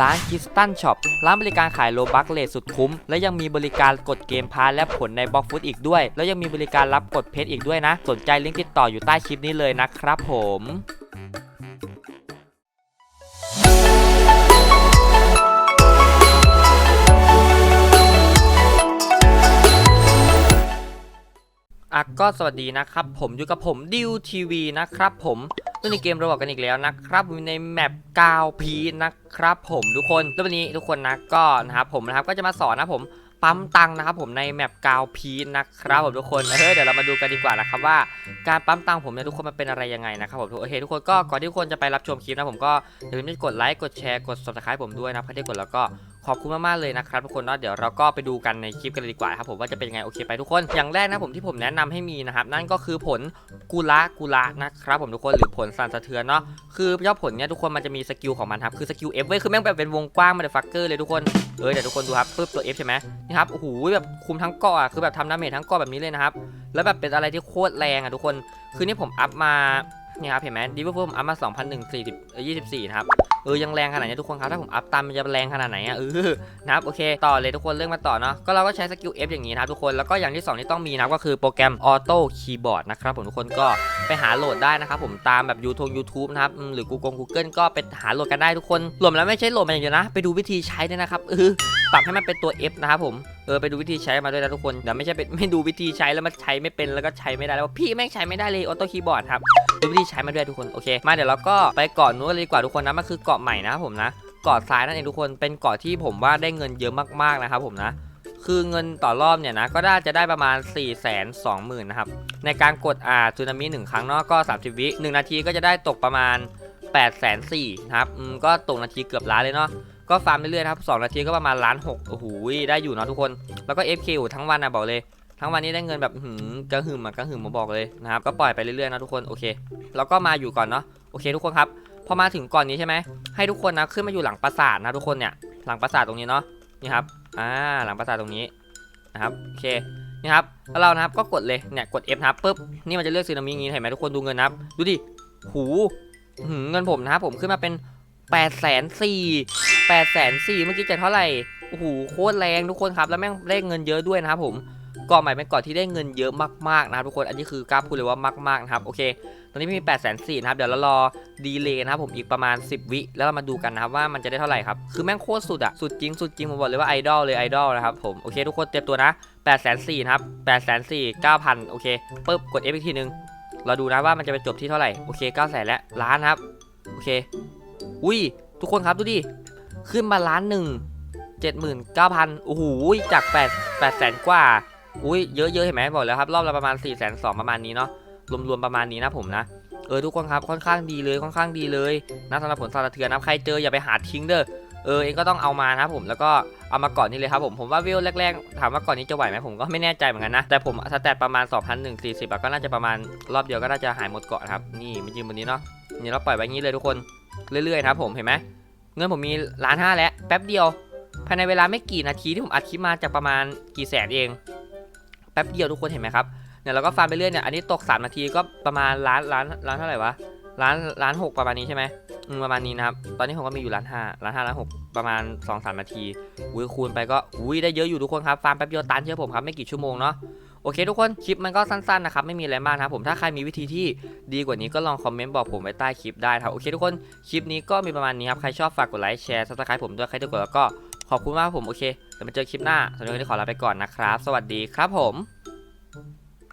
ร้านคิสตันช็อปร้านบริการขายโลบักเลทสุดคุ้ม และยังมีบริการกดเกมพาร์และผลในบล็อกฟุตอีกด้วย แล้วยังมีบริการรับกดเพชรอีกด้วยนะ สนใจลิงก์ติดต่ออยู่ใต้คลิปนี้เลยนะครับผมอะก็สวัสดีนะครับ ผมอยู่กับผมดิวทีวีนะครับผม ตัวในเกมเราบอกกันอีกแล้วนะครับในแมปกาวพีนะครับผมทุกคนแล้ววันนี้ทุกคนนะก็นะครับผมนะครับก็จะมาสอนนะผมปั๊มตังค์นะครับผมในแมปกาวพีนะครับผมทุกคนเฮ้ยเดี๋ยวเรามาดูกันดีกว่านะครับว่าการปั๊มตังค์ผมเนี่ยทุกคนมันเป็นอะไรยังไงนะครับผมโอเคทุกคนก็ก่อนที่ทุกคนจะไปรับชมคลิปนะผมก็อย่าลืมที่กดไลค์กดแชร์กด subscribe ผมด้วยนะครับใครที่กดแล้วก็ ขอบคุณมากๆเลยนะครับทุกคนเนาะเดี๋ยวเราก็ไปดูกันในคลิปกันดีกว่าครับผมว่าจะเป็นยังไงโอเคไปทุกคนอย่างแรกนะผมที่ผมแนะนำให้มีนะครับนั่นก็คือผลกุละกุละนะครับผมทุกคนหรือผลสั่นสะเทือนเนาะคือเจ้าผลเนี่ยทุกคนมันจะมีสกิลของมันครับคือสกิล F เว้ยคือแม่งแบบเป็นวงกว้างมาเลยฟักเกอร์เลยทุกคนเออเดี๋ยวทุกคนดูครับปึ๊บตัว F ใช่ไหมนี่ครับโอ้โหแบบคุมทั้งเกาะคือแบบทำดาเมจทั้งเกาะแบบนี้เลยนะครับแล้วแบบเป็นอะไรที่โคตรแรงอะทุกคน คือนี่ผมอัพมานี่ครับเห็นไหมดิวผมอัพมา2,144นะครับ เออยังแรงขนาดนี้ทุกคนครับถ้าผมอัพตามมันจะแรงขนาดไหนอะเออนะครับโอเคต่อเลยทุกคนเรื่องมาต่อเนาะก็เราก็ใช้สกิล F อย่างนี้นะครับทุกคนแล้วก็อย่างที่ 2 ที่ต้องมีนะครับก็คือโปรแกรม Auto Keyboard นะครับผมทุกคนก็ไปหาโหลดได้นะครับผมตามแบบ YouTube YouTube นะครับอืมหรือ Google Google ก็ไปหาโหลดกันได้ทุกคนรวมแล้วไม่ใช่โหลดมาอย่างเดียวนะ ไปดูวิธีใช้ด้วยนะครับเออปรับให้มันเป็นตัว F นะครับผมเออไปดูวิธีใช้มาด้วยนะทุกคนเดี๋ยวไม่ใช่เป็นไม่ดูวิธีใช้แล้วมันใช้ไม่เป็นแล้วก็ใช้ไม่ได้แล้วพี่แม่งใช้ไม่ได้เลย Auto Keyboard ครับดูวิธีใช้มาด้วยทุกคนโอเค มาเดี๋ยวเราก็ไปเกาะนู้นเลยดีกว่าทุกคนนะมันคือเกาะใหม่นะผมนะเกาะทรายนั่นเองทุกคนเป็นเกาะที่ผมว่าได้เงินเยอะมากๆนะครับผมนะคือเงินต่อรอบเนี่ยนะก็น่าจะได้ประมาณ 4 2 0 0 0 0นะครับในการกดอ่าซูนามิหนึ่งครั้งเนาะก็ 30 วิ1นาทีก็จะได้ตกประมาณ 8 4 0 0 0นะครับอืมก็ตกนาทีเกือบล้านเลยเนาะก็ฟาร์มเรื่อยๆครับ2นาทีก็ประมาณล้านหกโอ้โหได้อยู่เนาะทุกคน แล้วก็ FK อยู่ทั้งวันนะบอกเลย ทั้งวันนี้ได้เงินแบบหืมกระหึ่มอะกระหึ่มมาบอกเลยนะครับก็ปล่อยไปเรื่อยๆนะทุกคนโอเค แล้วก็มาอยู่ก่อนเนาะโอเคทุกคนครับ พอมาถึงก่อนนี้ใช่ไหมให้ทุกคนนะขึ้นมาอยู่หลังปราสาทนะทุกคนเนี่ยหลังปราสาทตรงนี้เนาะนี่ครับอ่าหลังปราสาทตรงนี้นะครับโอเคนี่ครับแล้วเรานะครับก็กดเลยเนี่ยกด F นะครับปุ๊บนี่มันจะเลือกซีนามิอย่างนี้เห็นไหมทุกคนดูเงินนะครับดูดิหูหเงินผมนะครับผมขึ้นมาเป็น8ปดแสนสี่แปดแสนสี่เมื่อกี้จะเท่าไหร่โอ้โหโคตรแรงทุกคนครับแล้วแม่งได้เงินเยอะด้วยนะครับผมเกาะใหม่เป็นเกาะที่ได้เงินเยอะมากๆนะครับทุกคนอันนี้คือกล้าพูดเลยว่ามากๆนะครับโอเค ตอนนี้มี8ปดแสนสี่นะครับ เดี๋ยวเรารอดีเลย์นะครับผมอีกประมาณ 10 วิ แล้วเรามาดูกันนะครับว่ามันจะได้เท่าไหร่ครับ คือแม่งโคตรสุดอะสุดจริงสุดจริงผมบอกเลยว่าไอดอลเลยไอดอลนะครับผม โอเคทุกคนเตรียมตัวนะ8ปดแสนสี่นะครับ8ปดแสนสี่เก้าพันโอเคปึ๊บกด F อีกทีนึง เราดูนะว่ามันจะไปจบที่เท่าไหร่ โอเค9ก้าแสนแล้วล้านครับ โอเค อุ้ย ทุกคนครับดูดิ ขึ้นมาล้านหนึ่งเจ็ดหมื่นเก้าพันโอ้โห จาก8ปดแปดแสนกว่า อุ้ย เยอะๆ เห็นไหมบอกแล้วครับ รอบละประมาณ4ี่แสนสองประมาณนี้เนาะ รวมๆประมาณนี้นะผมนะเออทุกคนครับค่อนข้างดีเลยค่อนข้างดีเลยนะสำหรับผลสารเทือนนะใครเจออย่าไปหาทิ้งเด้อเออเองก็ต้องเอามานะผมแล้วก็เอามาก่อนนี่เลยครับผมผมว่าวิวแรกๆถามว่าก่อนนี้จะไหวไหมผมก็ไม่แน่ใจเหมือนกันนะ แต่ผมสแตทประมาณ 2,140อะก็น่าจะประมาณรอบเดียวก็น่าจะหายหมดเกาะครับนี่มันยืนบนนี้เนาะนี่เราปล่อยไว้งี้เลยทุกคนเรื่อยๆนะครับผมเห็นไหมเงินผมมีล้านห้าแล้วแป๊บเดียว ภายในเวลาไม่กี่นาทีที่ผมอัดคลิปมาจากประมาณกี่แสนเองแป๊บเดียวทุกคนเห็นไหมครับ เนี่ยเราก็ฟาร์มไปเรื่อยเนี่ยอันนี้ตก 3 นาทีก็ประมาณล้านล้านล้านเท่าไหร่วะล้านล้านหกประมาณนี้ใช่ไหมอืมประมาณนี้นะครับ ตอนนี้ผมก็มีอยู่ล้านห้าล้านห้าล้านหกประมาณ2อสนาทีอุ้ยคูณไปก็อุ้ยได้เยอะอยู่ทุกคนครับฟาร์มแป๊บเดียวตันเชื่อผมครับไม่กี่ชั่วโมงเนาะโอเคทุกคนคลิปมันก็สั้นๆนะครับไม่มีอะไรมากนะครับผมถ้าใครมีวิธีที่ดีกว่านี้ก็ลองคอมเมนต์บอกผมไว้ใต้คลิปได้ครับโอเคทุกคนคลิปนี้ก็มีประมาณนี้ครับใครชอบฝากกดไลค์แชร์ซับสไครต์ผมด้วยใครที่กดแล้วก็ขอบคุณมากผมโอเคเดี๋ยวมาเจอคลิปหน้าสำหรับวันนี้ขอลาไปก่อนนะครับ สวัสดีครับผม